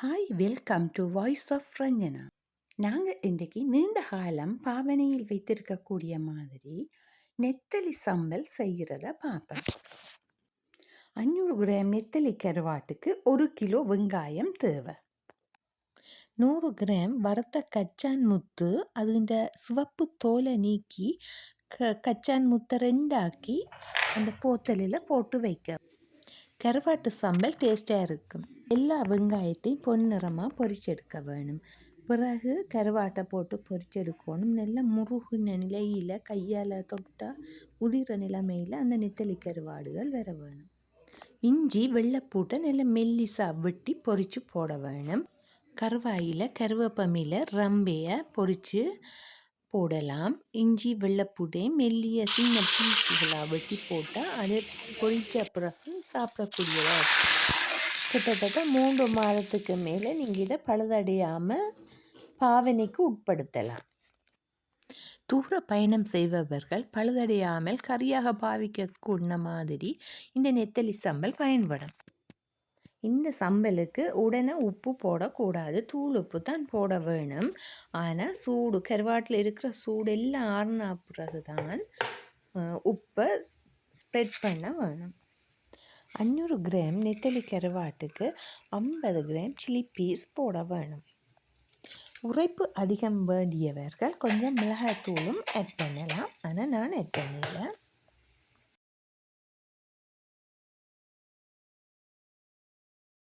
Hi welcome to voice of Ranjana நாங்கள் இன்றைக்கி நீண்ட காலம் பாவனையில் வைத்திருக்கக்கூடிய மாதிரி நெத்தலி சம்பல் செய்கிறத பார்ப்போம் அஞ்சூறு கிராம் நெத்தலி கருவாட்டுக்கு ஒரு கிலோ வெங்காயம் தேவை. நூறு கிராம் வறுத்த கச்சான் முத்து அதுகின்ற சிவப்பு தோலை நீக்கி க கச்சான் முத்தை ரெண்டாக்கி அந்த போத்தலில் போட்டு வைக்க. கருவாட்டு சம்பல் டேஸ்ட்டாக இருக்கும். எல்லா வெங்காயத்தையும் பொன்னிறமாக பொரிச்செடுக்க வேணும். பிறகு கருவாட்டை போட்டு பொரிச்செடுக்கணும் நல்லா முருகின நிலையில் கையால் தொட்டால் உதிர நிலைமையில் அந்த நெத்தலி கருவாடுகள் வர வேணும். இஞ்சி வெள்ளைப்பூட்டை நல்லா மெல்லிசாக வெட்டி பொரித்து போட வேணும். கருவாயில் கருவேப்பமையில் ரம்பையை பொரித்து போடலாம். இஞ்சி வெள்ளைப்பூட்டையும் மெல்லிய சின்ன பீஸுகளாக வெட்டி போட்டால் அதை பொரித்த பிறகு சாப்பிடக்கூடியதாக கிட்டத்தட்ட மூன்று மாதத்துக்கு மேலே நீங்கள் இதை பழுதடையாமல் பாவனைக்கு உட்படுத்தலாம். தூர பயணம் செய்பவர்கள் பழுதடையாமல் கறியாக பாவிக்க மாதிரி இந்த நெத்தலி சம்பல் பயன்படும். இந்த சம்பலுக்கு உடனே உப்பு போடக்கூடாது தூள் உப்பு தான் போட வேணும். ஆனால் சூடு கருவாட்டில் இருக்கிற சூடு எல்லாம் ஆறுனா பிறகு தான் உப்பை ஸ்ப்ரெட் பண்ண வேணும். அஞ்சூறு கிராம் நெத்தலி கருவாட்டுக்கு ஐம்பது கிராம் சில்லி பீஸ் போட வேணும். உரைப்பு அதிகம் வேண்டியவர்கள் கொஞ்சம் மிளகாய்த்தூளும் ஆட் பண்ணலாம். ஆனால் நான் ஆட் பண்ணல.